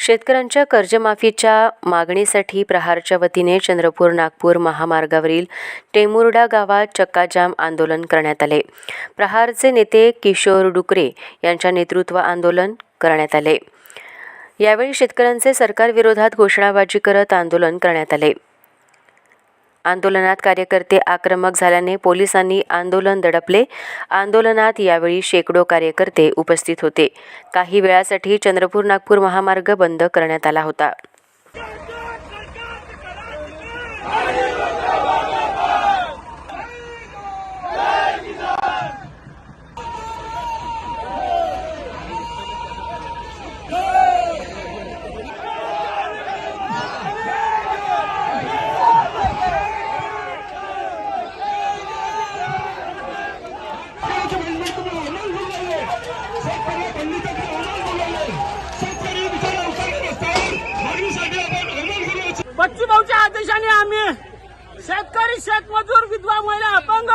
शेतकऱ्यांच्या कर्जमाफीच्या मागणीसाठी प्रहारच्या वतीने चंद्रपूर नागपूर महामार्गावरील टेमुर्डा गावात चक्काजाम आंदोलन करण्यात आले. प्रहारचे नेते किशोर डुकरे यांच्या नेतृत्व आंदोलन करण्यात आले. यावेळी शेतकऱ्यांचे सरकारविरोधात घोषणाबाजी करत आंदोलन करण्यात आले. आंदोलनात कार्यकर्ते आक्रमक झाल्याने पोलिसांनी आंदोलन दडपले. आंदोलनात यावेळी शेकडो कार्यकर्ते उपस्थित होते. काही वेळासाठी चंद्रपूर नागपूर महामार्ग बंद करण्यात आला होता. बच्चू भाऊच्या आदेशाने आम्ही शेतकरी शेतमजूर विधवा महिला अपंग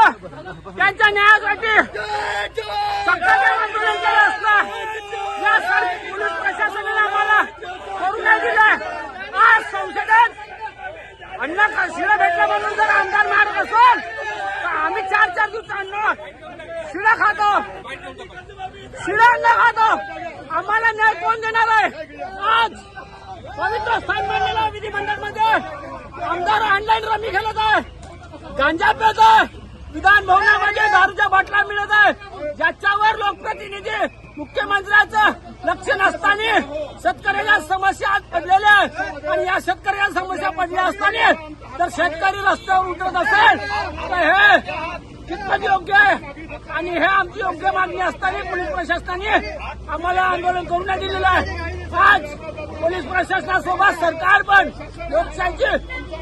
त्यांच्या न्यायासाठी आंदोलन केलं असता या पोलीस प्रशासनाने आम्हाला करू नाही दिलं आज संसदेत अन्न शिळा शिळं भेटलं म्हणून जर आमदार मारत असेल तर आम्ही चार चार दिवस अन्न शिळा खातो. शिळा अन्न खातो. आम्हाला न्याय कोण देणार आहे? आज पवित्र स्थान विधिमंडळमध्ये आमदार ऑनलाईन रमी खेळत आहे. गांजा पेत आहे. विधान भवनामध्ये दारूच्या बाटल्या मिळत आहे. ज्याच्यावर लोकप्रतिनिधी मुख्यमंत्र्याचं लक्ष नसताना शेतकऱ्याच्या समस्या आज पडलेल्या आहेत. आणि या शेतकऱ्याच्या समस्या पडल्या असताना जर शेतकरी रस्त्यावर उतरत असेल तर हे कितपत योग्य आहे? आणि हे आमची योग्य मागणी असताना पोलीस प्रशासनाने आम्हाला आंदोलन करू नाही दिलेलं आहे. आज પોલીસ પ્રશાસન સોબત સરકાર પણ લોકશાહીची